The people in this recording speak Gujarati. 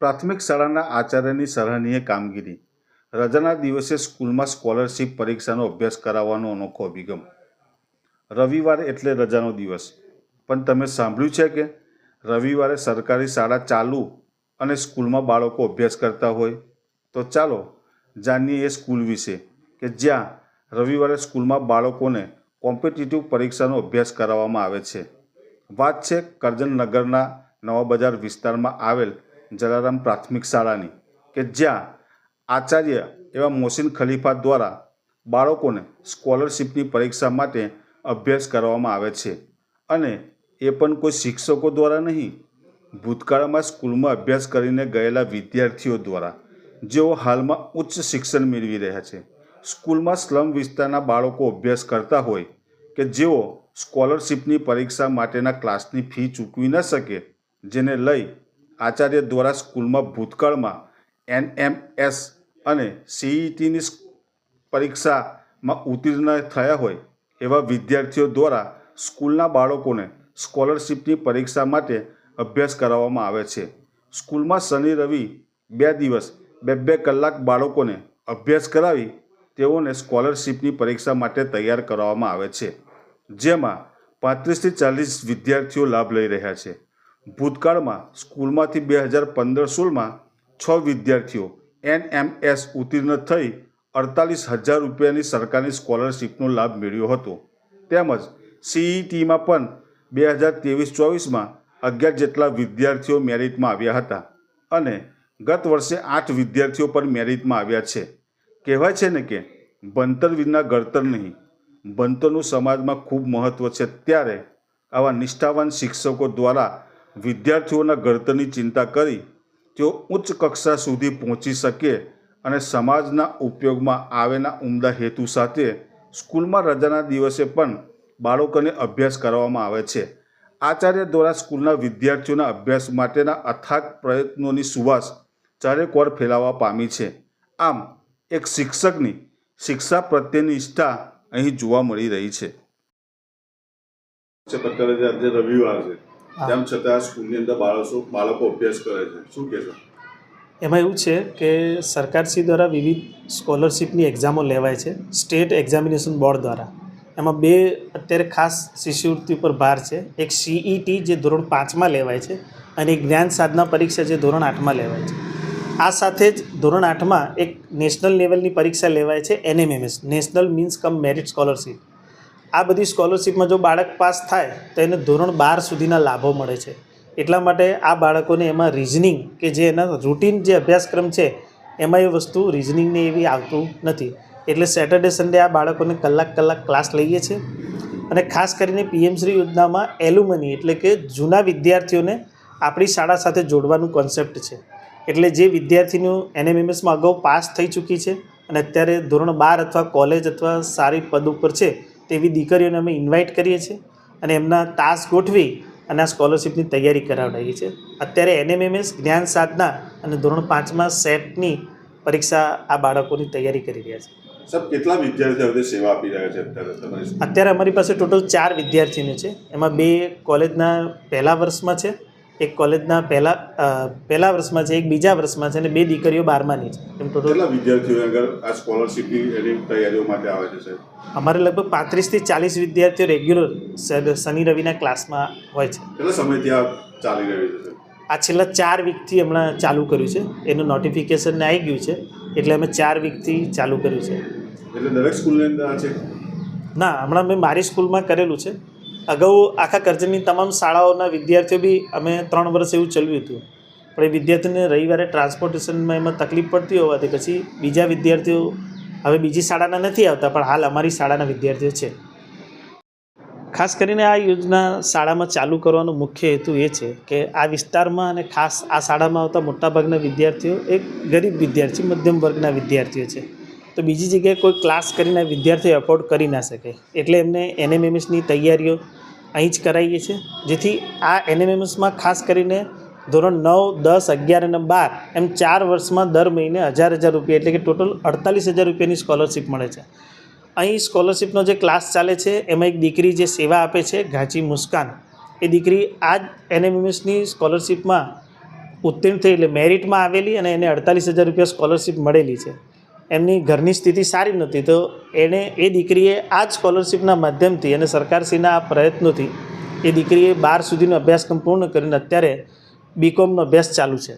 પ્રાથમિક શાળાના આચાર્યની સરાહનીય કામગીરી. રજાના દિવસે સ્કૂલમાં સ્કોલરશીપ પરીક્ષાનો અભ્યાસ કરાવવાનો અનોખો અભિગમ. રવિવાર એટલે રજાનો દિવસ. પણ તમે સાંભળ્યું છે કે રવિવારે સરકારી શાળા ચાલુ અને સ્કૂલમાં બાળકો અભ્યાસ કરતા હોય? તો ચાલો જાણીએ એ સ્કૂલ વિશે કે જ્યાં રવિવારે સ્કૂલમાં બાળકોને કોમ્પિટિટિવ પરીક્ષાનો અભ્યાસ કરાવવામાં આવે છે. વાત છે કરજણ નગરના નવા બજાર વિસ્તારમાં આવેલ જલારામ પ્રાથમિક શાળાની કે જ્યાં આચાર્ય એવા મોહસિન ખલીફા દ્વારા બાળકોને સ્કોલરશીપની પરીક્ષા માટે અભ્યાસ કરવામાં આવે છે. અને એ પણ કોઈ શિક્ષકો દ્વારા નહીં, ભૂતકાળમાં સ્કૂલમાં અભ્યાસ કરીને ગયેલા વિદ્યાર્થીઓ દ્વારા, જેઓ હાલમાં ઉચ્ચ શિક્ષણ મેળવી રહ્યા છે. સ્કૂલમાં સ્લમ વિસ્તારના બાળકો અભ્યાસ કરતા હોય કે જેઓ સ્કોલરશીપની પરીક્ષા માટેના ક્લાસની ફી ચૂકવી ન શકે, જેને લઈ આચાર્ય દ્વારા સ્કૂલમાં ભૂતકાળમાં એનએમએસ અને સીઈટીની પરીક્ષામાં ઉત્તીર્ણ થયા હોય એવા વિદ્યાર્થીઓ દ્વારા સ્કૂલના બાળકોને સ્કોલરશીપની પરીક્ષા માટે અભ્યાસ કરાવવામાં આવે છે. સ્કૂલમાં શનિ, રવિ બે દિવસ બે બે કલાક બાળકોને અભ્યાસ કરાવી તેઓને સ્કોલરશીપની પરીક્ષા માટે તૈયાર કરવામાં આવે છે. જેમાં પાંત્રીસથી ચાલીસ વિદ્યાર્થીઓ લાભ લઈ રહ્યા છે. ભૂતકાળમાં સ્કૂલમાંથી બે હજાર પંદર સોળમાં છ વિદ્યાર્થીઓ એનએમએસ ઉત્તીર્ણ થઈ અડતાલીસ હજાર રૂપિયાની સરકારની સ્કોલરશીપનો લાભ મેળવ્યો હતો. તેમજ સીઈટીમાં પણ બે હજાર ત્રેવીસ ચોવીસમાં અગિયાર જેટલા વિદ્યાર્થીઓ મેરિટમાં આવ્યા હતા અને ગત વર્ષે આઠ વિદ્યાર્થીઓ પણ મેરિટમાં આવ્યા છે. કહેવાય છે ને કે ભણતર વિના ગળતર નહીં, ભણતરનું સમાજમાં ખૂબ મહત્ત્વ છે. ત્યારે આવા નિષ્ઠાવાન શિક્ષકો દ્વારા વિદ્યાર્થીઓના ઘડતરની ચિંતા કરી તેઓ ઉચ્ચ કક્ષા સુધી પહોંચી શકે અને સમાજના ઉપયોગમાં આવેના ઉમદા હેતુ સાથે સ્કૂલમાં રજાના દિવસે પણ બાળકોને અભ્યાસ કરવામાં આવે છે. આચાર્ય દ્વારા સ્કૂલના વિદ્યાર્થીઓના અભ્યાસ માટેના અથાગ પ્રયત્નોની સુવાસ ચારેકોર ફેલાવા પામી છે. આમ, એક શિક્ષકની શિક્ષા પ્રત્યેની નિષ્ઠા અહીં જોવા મળી રહી છે. રવિવાર છે. તેમ છતાં સ્કૂલની અંદર બાળકો બાળકો અભ્યાસ કરે છે. શું કહેશો એમાં એવું છે કે સરકારશ્રી દ્વારા વિવિધ સ્કોલરશીપની એક્ઝામો લેવાય છે, સ્ટેટ એક્ઝામિનેશન બોર્ડ દ્વારા. એમાં બે અત્યારે ખાસ શિષ્યવૃત્તિ ઉપર ભાર છે. એક સીઈટી જે ધોરણ પાંચમાં લેવાય છે અને એક જ્ઞાન સાધના પરીક્ષા જે ધોરણ આઠમાં લેવાય છે. આ સાથે જ ધોરણ આઠમાં એક નેશનલ લેવલની પરીક્ષા લેવાય છે NMMS national means cum merit scholarship આ બધી સ્કોલરશિપમાં જો બાળક પાસ થાય, તો એને ધોરણ બાર સુધીના લાભો મળે છે. એટલા માટે આ બાળકોને એમાં રિઝનિંગ કે જે એના રૂટીન જે અભ્યાસક્રમ છે, એમાં એ વસ્તુ રિઝનિંગને એવી આવતું નથી. એટલે સેટરડે સન્ડે આ બાળકોને કલાક કલાક ક્લાસ લઈએ છીએ. અને ખાસ કરીને પીએમશ્રી યોજનામાં એલ્યુમની એટલે કે જૂના વિદ્યાર્થીઓને આપણી શાળા સાથે જોડવાનું કોન્સેપ્ટ છે. એટલે જે વિદ્યાર્થીનું એનએમએમએસમાં અગાઉ પાસ થઈ ચૂકી છે અને અત્યારે ધોરણ બાર અથવા કોલેજ અથવા સારી પદ ઉપર છે તેવી દીકરીઓને અમે ઇન્વાઇટ કરીએ છીએ અને એમના તાસ ગોઠવી અને આ સ્કોલરશિપની તૈયારી કરાવડાવીએ છીએ. અત્યારે એનએમએમએસ જ્ઞાન સાધના અને ધોરણ પાંચમાં સેટની પરીક્ષા આ બાળકોની તૈયારી કરી રહ્યા છે. સર કેટલા વિદ્યાર્થીઓ સેવા આપી રહ્યા છે અત્યારે અત્યારે અમારી પાસે ટોટલ ચાર વિદ્યાર્થીઓ છે. એમાં બે કોલેજના પહેલા વર્ષમાં છે એક કોલેજના પહેલા પહેલા વર્ષમાં છે એક બીજા વર્ષમાં છે અને બે દીકરીઓ બારમાની છે. એમ ટોટલ કેટલા વિદ્યાર્થીઓ આગળ આ સ્કોલરશિપની એની તૈયારીઓ માટે આવે છે સાહેબ? અમારે લગભગ પાંત્રીસથી ચાલીસ વિદ્યાર્થીઓ રેગ્યુલર શનિ રવિના ક્લાસમાં હોય છે. કેટલા સમયથી આ ચાલી રહ્યું છે આ છેલ્લા ચાર વીકથી હમણાં ચાલુ કર્યું છે. એનું નોટિફિકેશન આવી ગયું છે. એટલે અમે ચાર વીકથી ચાલુ કર્યું છે. એટલે દરેક સ્કૂલની અંદર છે? ના હમણાં મેં મારી સ્કૂલમાં કરેલું છે. અગાઉ આખા કરજણની તમામ શાળાઓના વિદ્યાર્થીઓ બી અમે ત્રણ વર્ષ એવું ચલાવ્યું હતું. પણ એ વિદ્યાર્થીઓને રવિવારે ટ્રાન્સપોર્ટેશનમાં એમાં તકલીફ પડતી હોવાથી પછી બીજા વિદ્યાર્થીઓ હવે બીજી શાળાના નથી આવતા, પણ હાલ અમારી શાળાના વિદ્યાર્થીઓ છે. ખાસ કરીને આ યોજના શાળામાં ચાલુ કરવાનો મુખ્ય હેતુ એ છે કે આ વિસ્તારમાં અને ખાસ આ શાળામાં આવતા મોટાભાગના વિદ્યાર્થીઓ એક ગરીબ વિદ્યાર્થી, મધ્યમ વર્ગના વિદ્યાર્થીઓ છે. તો બીજી જગ્યાએ કોઈ ક્લાસ કરીને વિદ્યાર્થીઓ એફોર્ડ કરી ના શકે. એટલે એમને એનએમએમએસની તૈયારીઓ અહીં જ કરાવીએ છીએ, જેથી આ એનએમએમએસમાં ખાસ કરીને ધોરણ નવ, દસ, અગિયાર અને બાર એમ ચાર વર્ષમાં દર મહિને હજાર હજાર રૂપિયા એટલે કે ટોટલ અડતાલીસ હજાર રૂપિયાની સ્કોલરશીપ મળે છે. અહીં સ્કોલરશીપનો જે ક્લાસ ચાલે છે, એમાં એક દીકરી જે સેવા આપે છે ઘાંચી મુસ્કાન, એ દીકરી આ જ એનએમએમએસની સ્કોલરશીપમાં ઉત્તીર્ણ થઈ એટલે મેરિટમાં આવેલી અને એને અડતાલીસ હજાર રૂપિયા સ્કોલરશીપ મળેલી છે. એમની ઘરની સ્થિતિ સારી નહોતી. તો એણે એ દીકરીએ આ જ સ્કોલરશિપના માધ્યમથી અને સરકારશ્રીના આ પ્રયત્નોથી એ દીકરીએ બાર સુધીનો અભ્યાસક્રમ પૂર્ણ કરીને અત્યારે બીકોમનો અભ્યાસ ચાલુ છે.